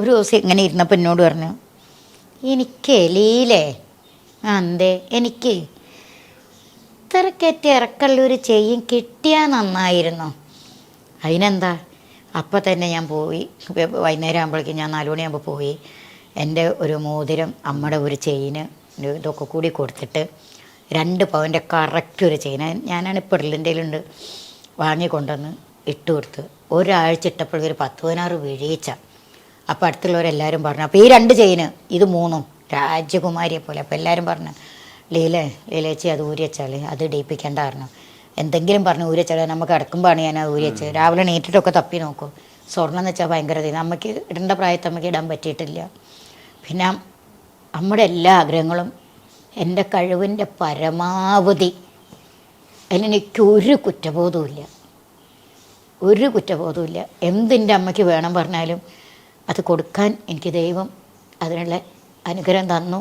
ഒരു ദിവസം ഇങ്ങനെ ഇരുന്നപ്പോൾ എന്നോട് പറഞ്ഞു എനിക്ക് ലീലേ ആ എന്തേ എനിക്ക് ഇത്രക്കറ്റ് ഇറക്കള്ളൊരു ചെയ്യും കിട്ടിയാൽ നന്നായിരുന്നു. അതിനെന്താ? അപ്പം തന്നെ ഞാൻ പോയി. വൈകുന്നേരം ആകുമ്പോഴേക്കും ഞാൻ നാലുമണിയാകുമ്പോൾ പോയി. എന്റെ ഒരു മോതിരം അമ്മയുടെ ഒരു ചെയിന് ഇതൊക്കെ കൂടി കൊടുത്തിട്ട് രണ്ട് പവന്റെ കറക്റ്റ് ഒരു ചെയിൻ. ഞാനാണ് ഇപ്പോൾ ഉണ്ട് വാങ്ങിക്കൊണ്ടുവന്ന് ഇട്ട് കൊടുത്ത്. ഒരാഴ്ച ഇട്ടപ്പോഴൊരു പത്ത് പതിനാറ് വീഴ്ച അപ്പോൾ അടുത്തുള്ളവരെല്ലാവരും പറഞ്ഞു അപ്പോൾ ഈ രണ്ട് ചെയിന് ഇത് മൂന്നും രാജകുമാരിയെ പോലെ. അപ്പോൾ എല്ലാവരും പറഞ്ഞു ലീല ലീലേച്ചി അത് ഊരി വെച്ചാൽ അത് ഇടയിപ്പിക്കേണ്ട പറഞ്ഞു. എന്തെങ്കിലും പറഞ്ഞു ഊരി വെച്ചാൽ നമുക്ക് കിടക്കുമ്പോഴാണ് ഞാൻ അത് ഊരി വെച്ചത്. രാവിലെ നീറ്റിട്ടൊക്കെ തപ്പി നോക്കും. സ്വർണം എന്ന് വെച്ചാൽ ഭയങ്കര നമുക്ക് ഇടേണ്ട പ്രായത്ത് നമുക്ക് ഇടാൻ പറ്റിയിട്ടില്ല. പിന്നെ നമ്മുടെ എല്ലാ ആഗ്രഹങ്ങളും എന്റെ കഴിവിന്റെ പരമാവധി. അതിനെനിക്ക് ഒരു കുറ്റബോധവുമില്ല. ഒരു കുറ്റബോധവുമില്ല. എന്തിന്റെ അമ്മയ്ക്ക് വേണം പറഞ്ഞാലും അത് കൊടുക്കാൻ എനിക്ക് ദൈവം അതിനുള്ള അനുഗ്രഹം തന്നു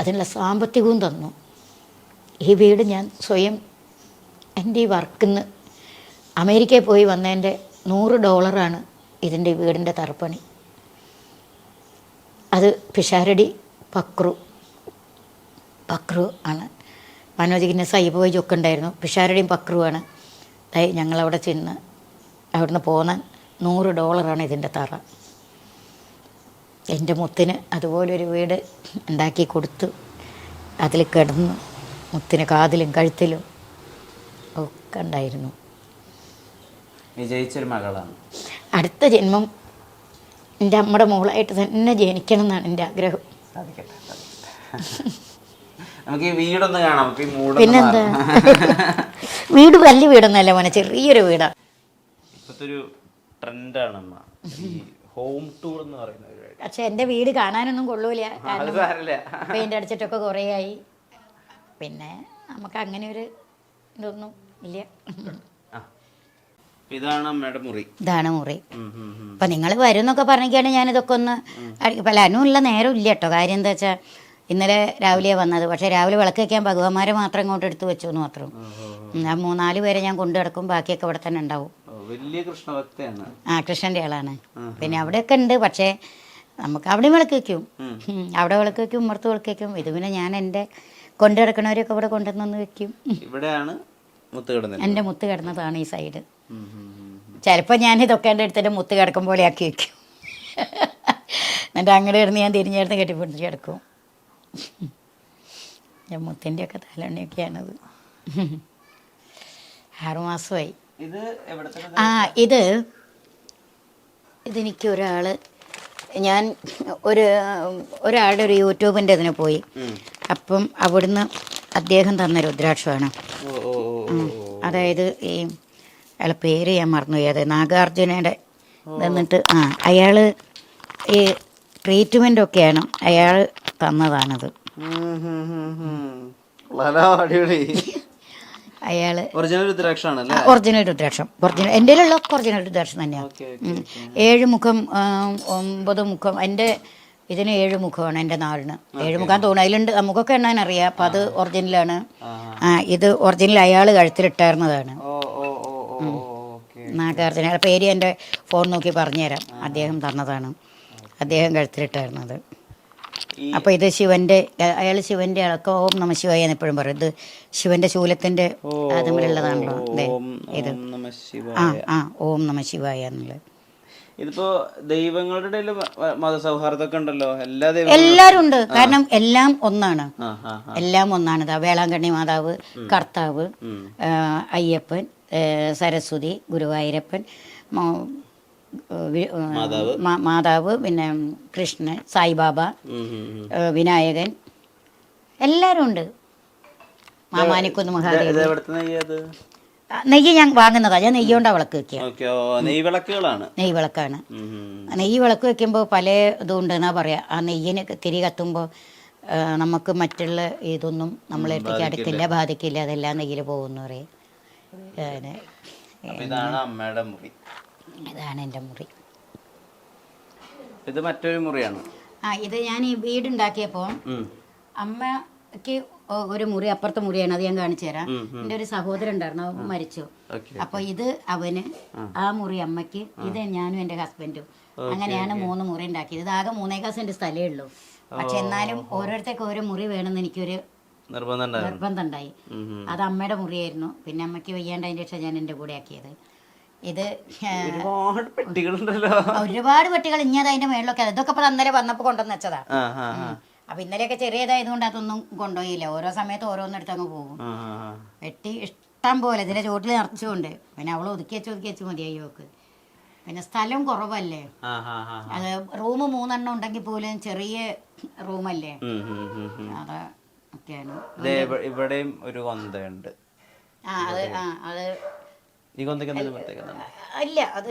അതിനുള്ള സാമ്പത്തികവും തന്നു. ഈ വീട് ഞാൻ സ്വയം എന്റെ ഈ വർക്കിന്ന് അമേരിക്കയിൽ പോയി വന്നതിന്റെ നൂറ് ഡോളറാണ് ഇതിന്റെ വീടിന്റെ തറപ്പണി അത് പിഷാരടി പക്രു പക്രു ആണ്. മനോജിക്കിന്റെ ചൊക്കെ ഉണ്ടായിരുന്നു. പിഷാരടിയും പക്രുവാണ് ഞങ്ങളവിടെ ചെന്ന് അവിടുന്ന് പോകുന്ന നൂറ് ഡോളറാണ് ഇതിന്റെ തറ. എന്റെ മുത്തിന് അതുപോലൊരു വീട് ഉണ്ടാക്കി കൊടുത്തു. അതിൽ കിടന്നു. മുത്തിന് കാതിലും കഴുത്തിലും ഒക്കെ ഉണ്ടായിരുന്നു. വിജയിച്ചൊരു മകളാണ്. അടുത്ത ജന്മം എന്റെ അമ്മയുടെ മോളായിട്ട് തന്നെ ജനിക്കണം എന്നാണ് എന്റെ ആഗ്രഹം. നമുക്ക് ഈ വീടൊന്ന് കാണാം. പിന്നെന്താ? വീട് വലിയ വീടൊന്നുമല്ല മോനെ ചെറിയൊരു വീടാണ് ഇപ്പത്തെ ഒരു ട്രെൻഡാണ് അമ്മ ഹോം ടൂർ എന്ന് പറയുന്ന പരിപാടി പക്ഷെ എന്റെ വീട് കാണാനൊന്നും കൊള്ളൂല. അത് കാരണം സാരമില്ല പെയിന്റ് അടിച്ചിട്ടൊക്കെ കുറേ ആയി പിന്നെ നമുക്ക് അങ്ങനെ ഒരു ഇതൊന്നും ഇല്ല. ആ. ഇതാണ് അമ്മയുടെ മുറി. ഇതാണ് മുറി. ഉം, ഉം, ഉം. അപ്പം നിങ്ങൾ ഇതൊക്കെ പറഞ്ഞിട്ടാണ് ഞാനിതൊക്കെ ഒന്ന് അടി- ഇപ്പം നേരം ഇല്ല കേട്ടോ. കാര്യം എന്താ വെച്ചാൽ ഇന്നലെ രാവിലെ വന്നത്. പക്ഷേ രാവിലെ വിളക്ക് വെക്കാൻ ഭഗവാന്മാരെ മാത്രം ഇങ്ങോട്ട് എടുത്ത് വെച്ചു എന്ന് മാത്രം. ആ മൂന്നാൽ പേരെ ഞാൻ കൊണ്ടു കിടക്കും ബാക്കിയൊക്കെ ഇവിടെ തന്നെ ഉണ്ടാവും. വലിയ കൃഷ്ണഭക്തയാണ്. ആ കൃഷ്ണന്റെ ആളാണ്. പിന്നെ അവിടെയൊക്കെ ഉണ്ട് പക്ഷേ നമുക്ക് അവിടെ വിളക്ക് വയ്ക്കും ഉം. അവിടെ വിളക്ക് വയ്ക്കും ഇമ്മർത്ത് വിളക്ക് വയ്ക്കും ഇത് പിന്നെ ഞാൻ എന്റെ കൊണ്ടു കിടക്കണവരെയൊക്കെ ഇവിടെ കൊണ്ടുവന്ന് വെക്കും. ഇവിടെയാണ് എന്റെ മുത്ത് കിടന്നതാണ് ഈ സൈഡ്. ചിലപ്പോൾ ഞാൻ ഇതൊക്കെ എന്റെ അടുത്തിന്റെ മുത്ത് കിടക്കും പോലെ ആക്കി വെക്കും. എന്നിട്ട് അങ്ങനെ കിടന്ന് ഞാൻ തിരിഞ്ഞെടുത്ത് കെട്ടിപ്പിടിച്ച് കിടക്കും. ഞാൻ മുത്തിന്റെ ഒക്കെ തലണ്ണയൊക്കെയാണത് ആറുമാസമായി. ഇത് ആ ഇത് ഇതെനിക്ക് ഒരാൾ ഞാൻ ഒരു ഒരാളുടെ ഒരു യൂട്യൂബിന്റെ ഇതിന് പോയി അപ്പം അവിടുന്ന് അദ്ദേഹം തന്ന രുദ്രാക്ഷമാണ് അതായത് ഈ അയാളെ പേര് ഞാൻ മറന്നുപോയി അതെ നാഗാർജുനയുടെ എന്നിട്ട് ആ അയാൾ ഈ ട്രീറ്റ്മെന്റ് ഒക്കെയാണ് അയാൾ തന്നതാണത്. അടിപൊളി അയാൾ ഒറിജിനൽ രുദ്രാക്ഷം. ഒറിജിനൽ എന്റെ ഉള്ളൊക്കെ ഒറിജിനൽ രുദ്രാക്ഷം തന്നെയാണ് ഏഴ് മുഖം ഒമ്പത് മുഖം. എന്റെ ഇതിന് ഏഴ് മുഖമാണ് എന്റെ നാടിന് ഏഴ് മുഖം തോന്നുന്നു. അതിലുണ്ട് മുഖമൊക്കെ എണ്ണാൻ അറിയാം. അപ്പം അത് ഒറിജിനലാണ് ഇത് ഒറിജിനൽ അയാൾ കഴുത്തിലിട്ടായിരുന്നതാണ്. നാഗാർജുന പേര് എന്റെ ഫോൺ നോക്കി പറഞ്ഞുതരാം. അദ്ദേഹം തന്നതാണ്. അദ്ദേഹം കഴുത്തിലിട്ടായിരുന്നത്. അപ്പോൾ ഇത് ശിവന്റെ അയാൾ ശിവന്റെ അളക്കം ഓം നമ ശിവായ എന്ന് എപ്പോഴും പറയും. ഇത് ശിവന്റെ ശൂലത്തിന്റെ തമ്മിലുള്ളതാണല്ലോ ഇത്. ഓം നമ ആ ആ ഓം നമ ശിവായ എന്നുള്ളത്. ഇതിപ്പോ ദൈവങ്ങളുടെ ഇടയിൽ മതസൗഹാർദ്ദമൊക്കെ ഉണ്ടല്ലോ. എല്ലാ ദൈവങ്ങളും എല്ലാരും ഉണ്ട്. കാരണം എല്ലാം ഒന്നാണ്. എല്ലാം ഒന്നാണ്. വേളാങ്കണ്ണി മാതാവ് കർത്താവ് അയ്യപ്പൻ സരസ്വതി ഗുരുവായൂരപ്പൻ മാതാവ്. പിന്നെ കൃഷ്ണൻ സായിബാബ വിനായകൻ. എല്ലാവരും ഉണ്ട്. മാമാനിക്കുന്ന് മഹാദേവ് നെയ്യ് ഞാൻ വാങ്ങുന്നതാ. ഞാൻ നെയ്യ് കൊണ്ടാ വിളക്ക് വെക്കുക നെയ്യ് വിളക്കാണ്. നെയ്യ് വിളക്ക് വെക്കുമ്പോൾ പല ഇതും ഉണ്ടെന്നാ പറയാ. ആ നെയ്യിന് തിരി കത്തുമ്പോൾ നമുക്ക് മറ്റുള്ള ഇതൊന്നും നമ്മളെടുത്തേക്ക് അടുക്കില്ല ബാധിക്കില്ല. അതെല്ലാം നെയ്യിൽ പോകുന്നു പറയും. ഇതാണ് അമ്മയുടെ മുറി. ഇതാണ് എന്റെ മുറി. ഇത് മറ്റൊരു മുറിയാണ്. ആ ഇത് ഞാൻ ഈ വീടുണ്ടാക്കിയപ്പോൾ അമ്മയ്ക്ക് ഒരു മുറി അപ്പുറത്തെ മുറിയാണ് അത് ഞാൻ കാണിച്ചു തരാം. എന്റെ ഒരു സഹോദരൻ ഉണ്ടായിരുന്നു അവൻ മരിച്ചു. അപ്പൊ ഇത് അവന് ആ. മുറി അമ്മയ്ക്ക് ഇത് ഞാനും എന്റെ ഹസ്ബൻഡും. അങ്ങനെയാണ് മൂന്ന് മുറി ഉണ്ടാക്കിയത്. ഇത് ആകെ മൂന്നേകാൽ സെന്റ് സ്ഥലമേ ഉള്ളൂ. പക്ഷെ എന്നാലും ഓരോരുത്തർക്ക് ഓരോ മുറി വേണമെന്ന് എനിക്കൊരു നിർബന്ധം ഉണ്ടായി. അത് അമ്മയുടെ മുറിയായിരുന്നു. പിന്നെ അമ്മയ്ക്ക് വയ്യാണ്ടതിന്റെ ഞാൻ എന്റെ കൂടെ ആക്കിയത്. ഇത് ഒരുപാട് പെട്ടികളുണ്ടല്ലോ. ഒരുപാട് പെട്ടികൾ ഇനി അത് അതിന്റെ മേളിലൊക്കെ ഇതൊക്കെ ഇപ്പൊ അന്നേരം വന്നപ്പോ കൊണ്ടുവന്ന് വെച്ചതാ. അപ്പൊ ഇന്നലെയൊക്കെ ചെറിയതായതുകൊണ്ട് അതൊന്നും കൊണ്ടുപോയില്ല. ഓരോ സമയത്ത് ഓരോന്നെടുത്ത് അങ്ങ് പോകും. വെട്ടി ഇഷ്ടം പോലെ ഇതിന്റെ ചോട്ടിൽ നിറച്ചുകൊണ്ട്. പിന്നെ അവൾ ഒതുക്കി വെച്ച് ഒതുക്കി വെച്ച് മതിയായി നോക്ക് പിന്നെ സ്ഥലം കുറവല്ലേ. അത് റൂം മൂന്നെണ്ണം ഉണ്ടെങ്കിൽ പോലും ചെറിയ റൂമല്ലേ? അതൊക്കെയാണ്. അത് ഒക്കെയാണ്. ഇവിടെയും ഒരു കൊന്തയുണ്ട് ആ അത് ആ അത് എന്തെങ്കിലും പ്രത്യേകത അല്ല അത്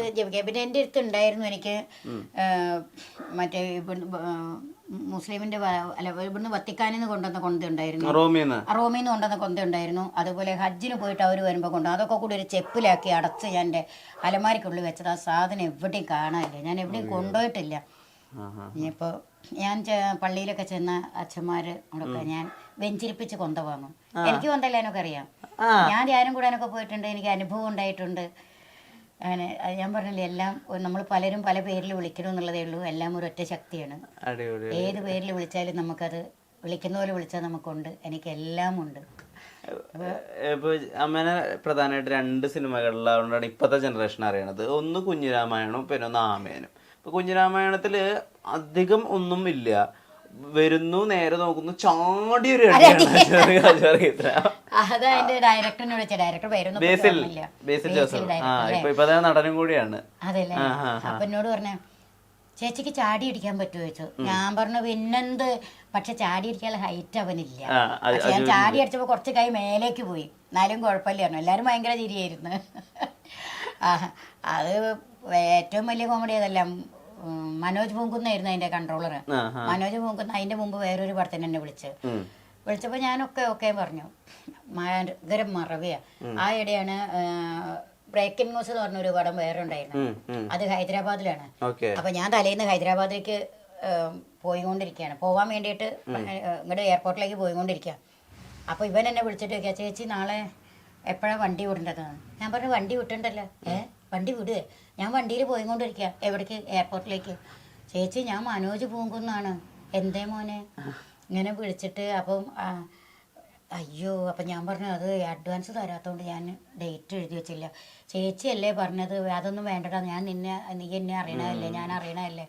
പിന്നെ എന്റെ അടുത്ത് ഉണ്ടായിരുന്നു എനിക്ക് മറ്റേ മുസ്ലിമിന്റെ അല്ല ഇവിടുന്ന് വത്തിക്കാനിൽ നിന്ന് കൊണ്ടുവന്ന കൊന്ത ഉണ്ടായിരുന്നു. റോമിൽ നിന്ന് കൊണ്ടുവന്ന കൊന്ത ഉണ്ടായിരുന്നു. അതുപോലെ ഹജ്ജിന് പോയിട്ട് അവർ വരുമ്പോൾ കൊണ്ട് അതൊക്കെ കൂടി ഒരു ചെപ്പിലാക്കി അടച്ച് ഞാൻ എന്റെ അലമാരിക്കുള്ളിൽ വെച്ചത്. ആ സാധനം എവിടെയും കാണാനില്ല. ഞാൻ എവിടെയും കൊണ്ടുപോയിട്ടില്ല. ഇനിയിപ്പോൾ ഞാൻ പള്ളിയിലൊക്കെ ചെന്ന അച്ഛന്മാര് അവിടെയൊക്കെ ഞാൻ വെഞ്ചിരിപ്പിച്ച് കൊന്ത വാങ്ങും. എനിക്ക് എന്നൊക്കെ അറിയാം ഞാൻ ധ്യാനം കൂടാനൊക്കെ പോയിട്ടുണ്ട് എനിക്ക് അനുഭവം ഉണ്ടായിട്ടുണ്ട്. അങ്ങനെ ഞാൻ പറഞ്ഞില്ലേ എല്ലാം നമ്മൾ പലരും പല പേരിൽ വിളിക്കണം എന്നുള്ളതേ ഉള്ളൂ. എല്ലാം ഒരു ഒറ്റ ശക്തിയാണ്. ഏത് പേരിൽ വിളിച്ചാലും നമുക്കത് വിളിക്കുന്ന പോലെ വിളിച്ചാൽ നമുക്കുണ്ട്. എനിക്ക് എല്ലാം ഉണ്ട് അമ്മേനെ പ്രധാനമായിട്ട് രണ്ട് സിനിമകളിലാണ് ഇപ്പോഴത്തെ ജനറേഷൻ അറിയണത്. ഒന്ന് കുഞ്ഞിരാമായണവും പിന്നെ ഒന്ന് ആമേനും. ഇപ്പൊ കുഞ്ഞിരാമായണത്തിൽ അധികം ഒന്നും ഇല്ല. വരുന്നു നേരെ നോക്കുന്നു ചാടി ഒരു ബേസിൽ ജോസഫ്. ആ? ഇപ്പൊ ഇപ്പൊ നടനും കൂടിയാണ്. അപ്പൊ എന്നോട് പറഞ്ഞ ചേച്ചിക്ക് ചാടി അടിക്കാൻ പറ്റുമോ? ചോദിച്ചു. ഞാൻ പറഞ്ഞു പിന്നെന്ത്? പക്ഷെ ചാടി അടിക്കാനുള്ള ഹൈറ്റ് അവനില്ല. പക്ഷെ ഞാൻ ചാടി അടിച്ചപ്പോ കുറച്ച് കൈ മേലേക്ക് പോയി. എന്നാലും കുഴപ്പമില്ല പറഞ്ഞു. എല്ലാരും ഭയങ്കര ചിരിയായിരുന്നു. ആ, അത് ഏറ്റവും വലിയ കോമഡി അതെല്ലാം മനോജ് പൂങ്കുന്നായിരുന്നു അതിന്റെ കൺട്രോളർ. മനോജ് പൂങ്കുന്ന അതിന്റെ മുമ്പ് വേറൊരു പടത്തിന് എന്നെ വിളിച്ച്. വിളിച്ചപ്പോ വിളിച്ചപ്പോൾ ഞാനൊക്കെ ഓക്കെ പറഞ്ഞു. ഭയങ്കര മറവിയാ. ആ ഇടയാണ് ബ്രേക്കിംഗ് ന്യൂസ് എന്ന് പറഞ്ഞൊരു പടം വേറെ ഉണ്ടായിരുന്നു. അത് ഹൈദരാബാദിലാണ്. അപ്പൊ ഞാൻ തലേന്ന് ഹൈദരാബാദിലേക്ക് പോയിക്കൊണ്ടിരിക്കുകയാണ് പോവാൻ വേണ്ടിയിട്ട് ഇങ്ങോട്ട് എയർപോർട്ടിലേക്ക് പോയിക്കൊണ്ടിരിക്കുക അപ്പൊ ഇവൻ എന്നെ വിളിച്ചിട്ട് ചോദിക്കുക ചേച്ചി നാളെ എപ്പോഴാണ് വണ്ടി വിടേണ്ടതെന്ന് ഞാൻ പറഞ്ഞു വണ്ടി വിട്ടണ്ടല്ലോ. ഏ? വണ്ടി വിട്. ഞാൻ വണ്ടിയിൽ പോയിക്കൊണ്ടിരിക്കുക എവിടേക്ക്? എയർപോർട്ടിലേക്ക്. ചേച്ചി ഞാൻ മനോജ് പൂങ്കുന്നാണ്. എന്തേ മോനെ? ഇങ്ങനെ വിളിച്ചിട്ട് അപ്പം അയ്യോ അപ്പം ഞാൻ പറഞ്ഞു അത് അഡ്വാൻസ് തരാത്തതുകൊണ്ട് ഞാൻ ഡേറ്റ് എഴുതി വെച്ചില്ല. ചേച്ചിയല്ലേ പറഞ്ഞത്? അതൊന്നും വേണ്ടടാ. ഞാൻ നിന്നെ നീ എന്നെ അറിയണതല്ലേ? ഞാൻ അറിയണതല്ലേ?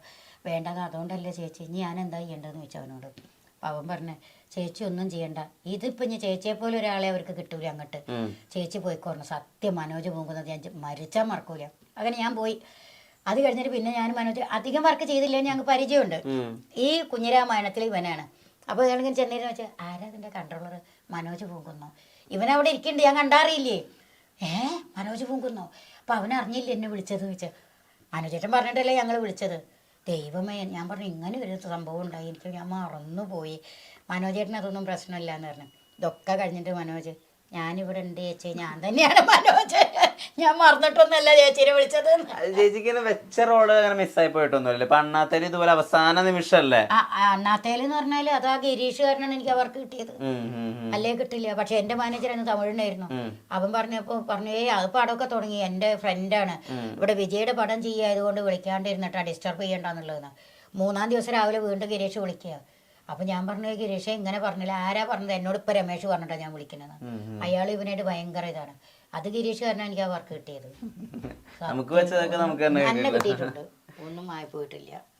വേണ്ടത്. അതുകൊണ്ടല്ലേ ചേച്ചി ഇനി ഞാൻ എന്താ ചെയ്യേണ്ടതെന്ന് ചോദിച്ചു അവനോട്. അവൻ പറഞ്ഞേ ചേച്ചി ഒന്നും ചെയ്യണ്ട. ഇതിപ്പോ ഞാൻ ചേച്ചിയെ പോലെ ഒരാളെ അവർക്ക് കിട്ടൂല അങ്ങോട്ട്. ചേച്ചി പോയിക്കോർന്നു സത്യം മനോജ് പോകുന്നത് ഞാൻ മരിച്ചാൽ മറക്കൂല. അങ്ങനെ ഞാൻ പോയി. അത് കഴിഞ്ഞിട്ട് പിന്നെ ഞാൻ മനോജ് അധികം വർക്ക് ചെയ്തില്ല ഞങ്ങൾക്ക് പരിചയമുണ്ട്. ഈ കുഞ്ഞിരാമായണത്തിൽ ഇവനാണ്. അപ്പോൾ ഞാനിങ്ങനെ ചെന്നൈയിൽ വെച്ചാൽ ആരാ അതിന്റെ കൺട്രോളർ മനോജ് പൂങ്കുന്നോ? ഇവൻ അവിടെ ഇരിക്കുന്നുണ്ട് ഞാൻ കണ്ടാറിയില്ലേ? ഏ? മനോജ് പൂങ്കുന്നോ? അപ്പം അവൻ അറിഞ്ഞില്ല എന്നെ വിളിച്ചത്? ചോദിച്ചാൽ മനോജേട്ടൻ പറഞ്ഞിട്ടല്ലേ ഞങ്ങൾ വിളിച്ചത്? ദൈവമേ ഞാൻ പറഞ്ഞു ഇങ്ങനെ ഒരു സംഭവം ഉണ്ടായി എനിക്ക് ഞാൻ മറന്നുപോയി. മനോജേട്ടൻ അതൊന്നും പ്രശ്നമില്ല എന്ന് പറഞ്ഞു. ഇതൊക്കെ കഴിഞ്ഞിട്ട് മനോജ് ഞാനിവിടെ ഉണ്ട് ചേച്ചി ഞാൻ തന്നെയാണ് മനോജ്. ഞാൻ മറന്നിട്ടൊന്നല്ല ചേച്ചിനെ വിളിച്ചത്. അത് ചേച്ചിക്ക് വെച്ച റോൾ അങ്ങനെ മിസ്സായി പോയിട്ടൊന്നുമില്ല. ഇപ്പൊ അണ്ണാത്തേൽ ഇതുപോലെ അവസാന നിമിഷല്ലേ? അണ്ണാത്തേൽ എന്ന് പറഞ്ഞാൽ അതാ ഗിരീഷ് കാരനാണ് എനിക്ക് അവർക്ക് കിട്ടിയത്. ഉം, ഉം. അല്ലേ കിട്ടില്ല. പക്ഷെ എന്റെ മാനേജർ അന്ന് തമിഴിനായിരുന്നു അവൻ പറഞ്ഞപ്പോ പറഞ്ഞു ഏ അത് പടമൊക്കെ തുടങ്ങി. എന്റെ ഫ്രണ്ടാണ് ഇവിടെ വിജയുടെ പടം ചെയ്യായതുകൊണ്ട് വിളിക്കാണ്ടിരുന്നിട്ടാ ഡിസ്റ്റർബ് ചെയ്യണ്ടെന്നുള്ളതെന്ന്. മൂന്നാം ദിവസം രാവിലെ വീണ്ടും ഗിരീഷ് വിളിക്കുക. അപ്പൊ ഞാൻ പറഞ്ഞു ഗിരീഷ് ഗിരീഷെ ഇങ്ങനെ പറഞ്ഞില്ല. ആരാ പറഞ്ഞത്? എന്നോട് ഇപ്പൊ രമേഷ് പറഞ്ഞിട്ടാ ഞാൻ വിളിക്കുന്നത്. അയാൾ ഇവനായിട്ട് ഭയങ്കര ഇതാണ്. അത് ഗിരീഷ് കാരണം എനിക്ക് ആ വർക്ക് കിട്ടിയത്. നമുക്ക് വെച്ചതൊക്കെ നമുക്ക് തന്നെ തന്നെ കിട്ടിയിട്ടുണ്ട്. ഒന്നും ആയി പോയിട്ടില്ല.